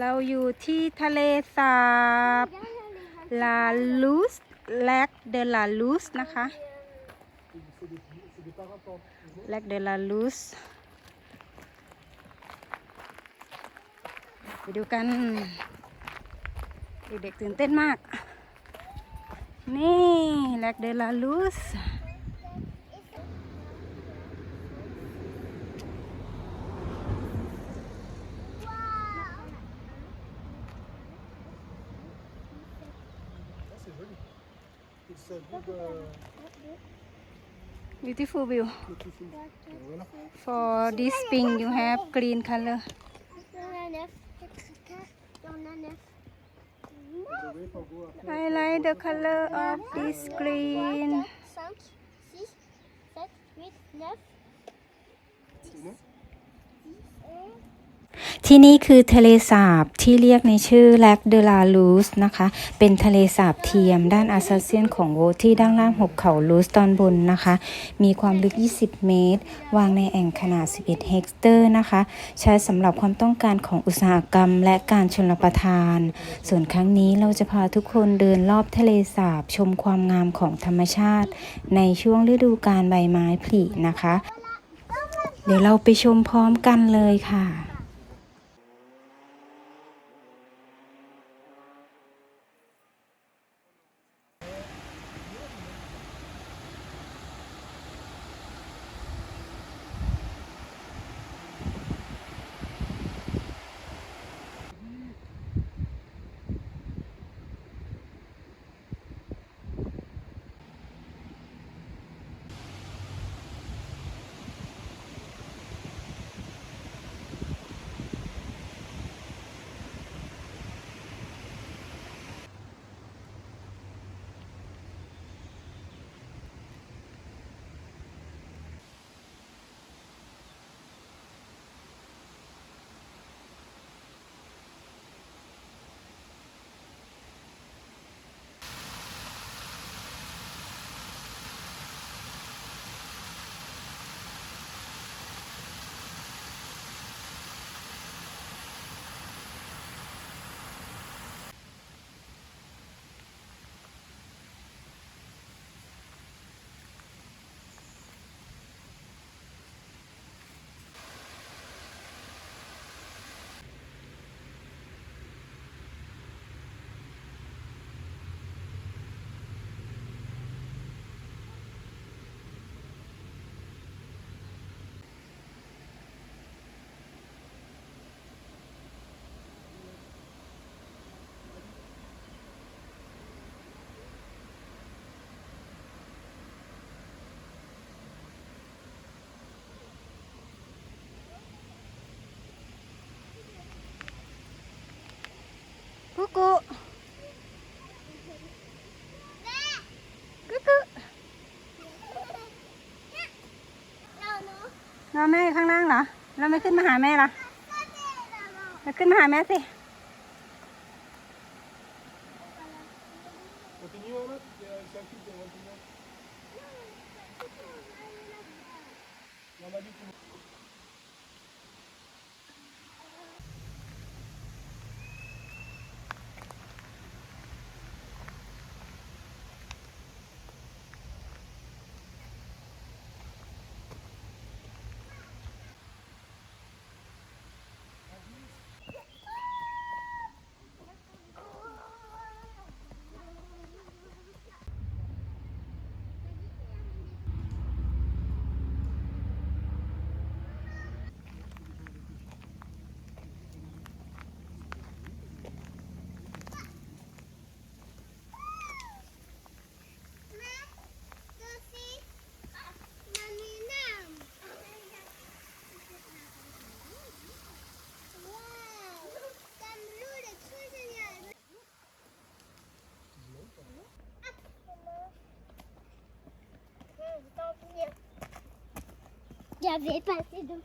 เราอยู่ที่ทะเลสาบ ลาลูสแลกเดลาลูสนะคะแลกเดลาลูสไปดูกัน เด็กๆตื่นเต้นมาก นี่แลกเดลาลูส a Uh, beautiful view. For this pink, you have green color. I like the color of this green. ที่นี่คือทะเลสาบที่เรียกในชื่อแลกเดลาลูสนะคะ เป็นทะเลสาบเทียมด้านอาซาเซียนของโวที่ด้านล่างหุบเขาลูสตอนบนนะคะ มีความลึก 20 เมตร วางในแอ่งขนาด 11เฮกเตอร์นะคะ ใช้สำหรับความต้องการของอุตสาหกรรมและการชลประทาน ส่วนครั้งนี้เราจะพาทุกคนเดินรอบทะเลสาบชมความงามของธรรมชาติ ในช่วงฤดูการใบไม้ผลินะคะ เดี๋ยวเราไปชมพร้อมกันเลยค่ะแล้วแม่ข้างล่างเหรอเราไม่ขึ้นมาหาแม่ละเราขึ้นมาหาแม่สิม a m a j'avais assez d'eau.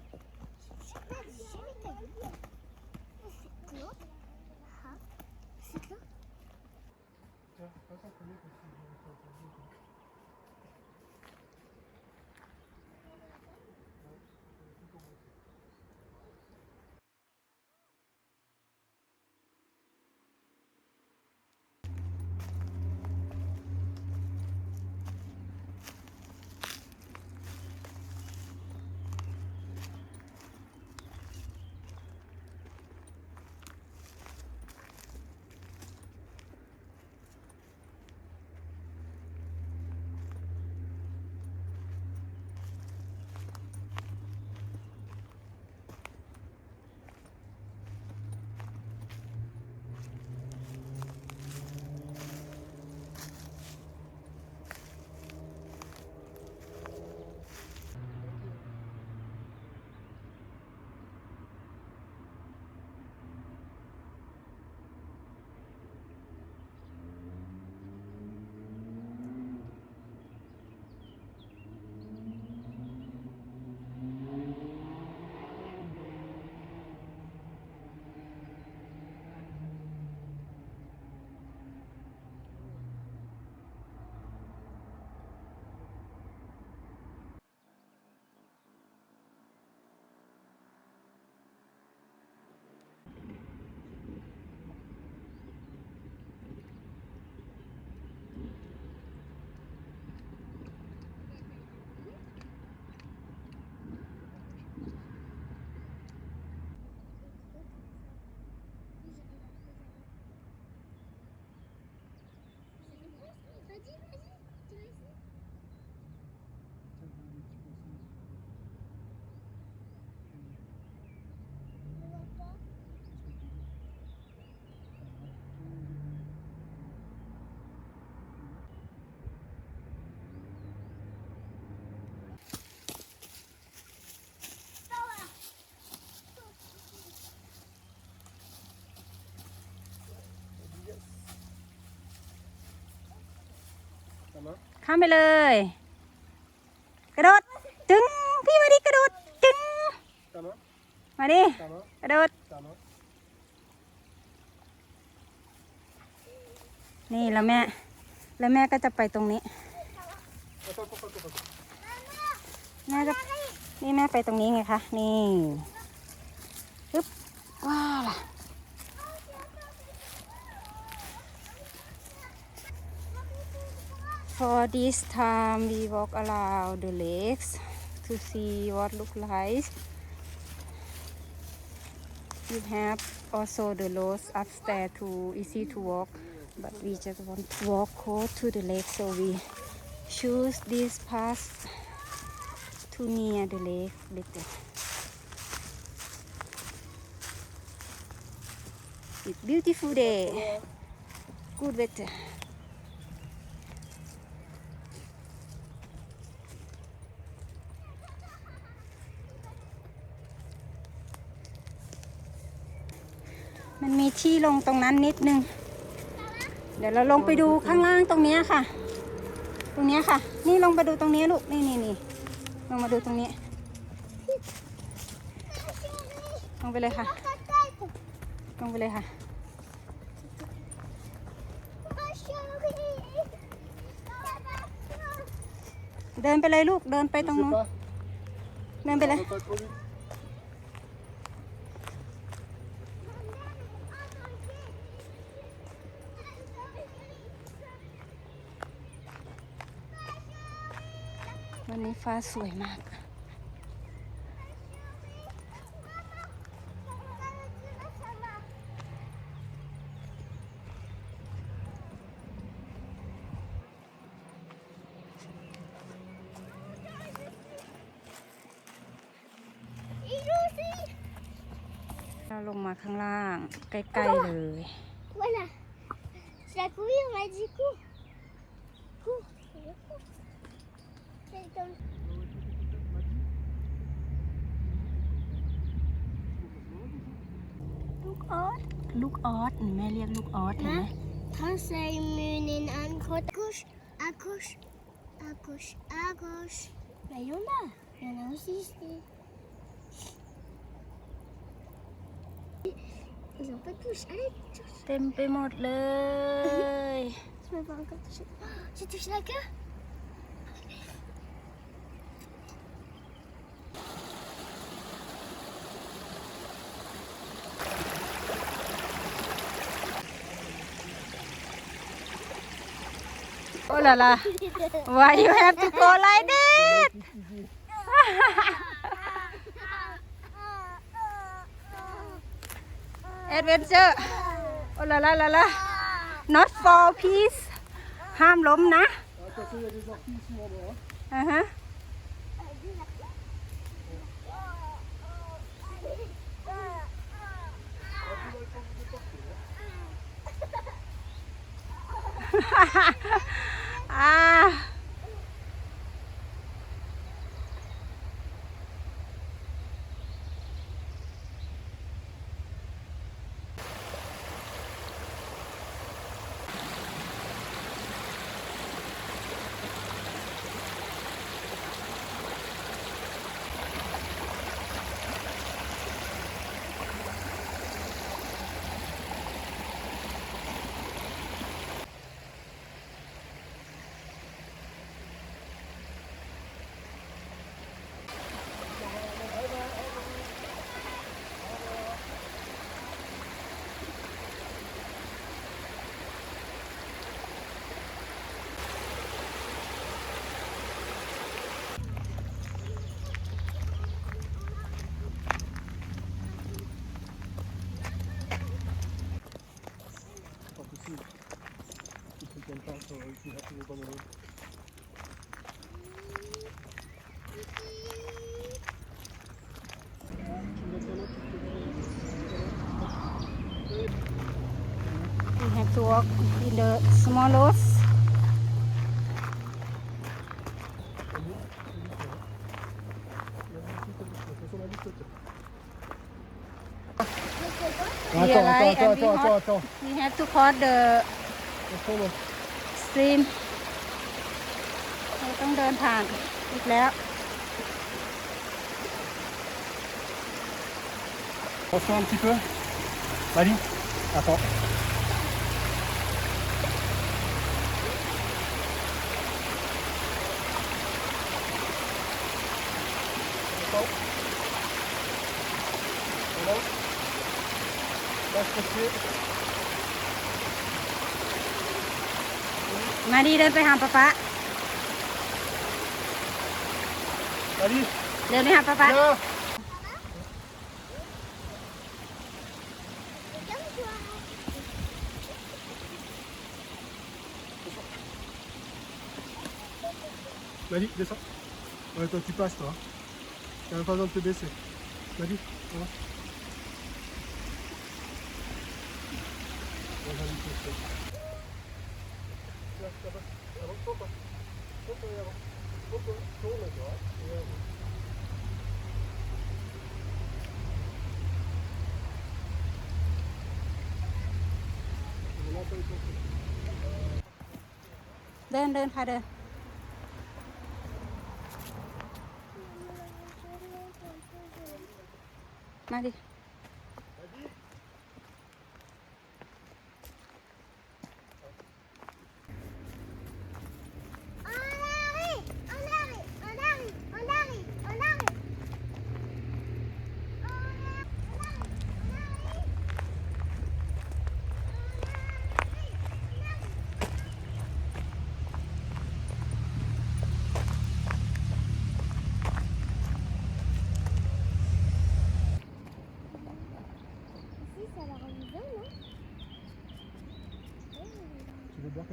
ข้ามไปเลย กระโดดจึงพี่มาดิกระโดดจึงมาดิกระโดดนี่แล้วแม่ แล้วแม่ก็จะไปตรงนี้แม่จะนี่แม่ไปตรงนี้ไงคะ นี่ปึ๊บว้าล่ะ For this time, we walk around the lakes to see what look like. You have also the roads upstairs too easy to walk, but we just want to walk close to the lake, so we choose this path to near the lake better. It's beautiful day, good weather. มันมีที่ลงตรงนั้นนิดนึง เดี๋ยวเราลงไปดูข้างล่างตรงนี้ค่ะ ตรงนี้ค่ะ นี่ลงไปดูตรงนี้ลูก นี่นี่นี่ลงมาดูตรงนี้ ลงไปเลยค่ะ ลงไปเลยค่ะ เดินไปเลยลูก เดินไปตรงนู้น เดินไปเลยฟ้าสวยมากลงมาข้างล่างใกล้ๆเลยว่าจะคุยไหจิคุคุคุคุคุคุคุคุคุคุคุคออสลูกออสแม่เรียกลูกออสนะถ้าใส่มือในอันคดกุชอากุชอากุชอากุชไ่ยุงนาอย่านังสิสิเราไุชเต็มไปหมดเลยช่วยฟังกันช่วยช่วยช่วยกัะล่ะ Why you have to go like that? Adventure. ะล่ะล่ะล่ะ Not for peace. ห้ามล้มนะอ่าฮะ Ha ha ha! 啊！We have to walk in the small roads. We ah, and we, we have to cross the stream. ต้องเดินผ่านอีกแล้วโอ t น un p e ่ i t peu Vas-y a t t e n d มาดีเดินไปหาป๊าป๊า Vas-y, hein, descends ouais, toi tu passes toi hein. t'as pas besoin de te baisser vas y on va tu เดินเดินค่ะเดินมาดิ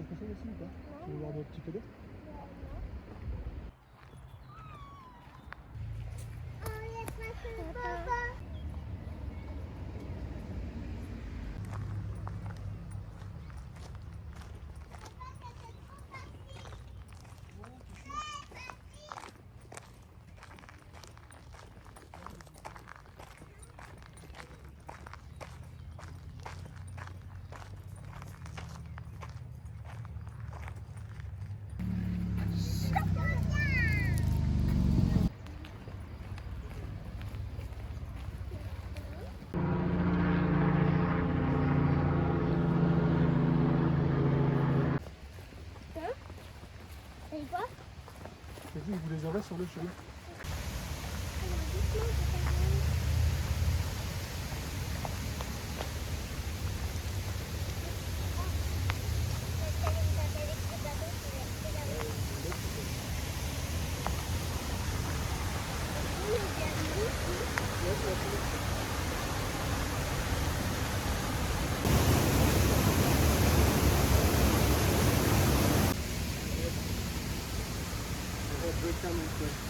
뵙고 생겼습니다. 저와 멋지게도. vous les aurez sur le chemin. Gracias.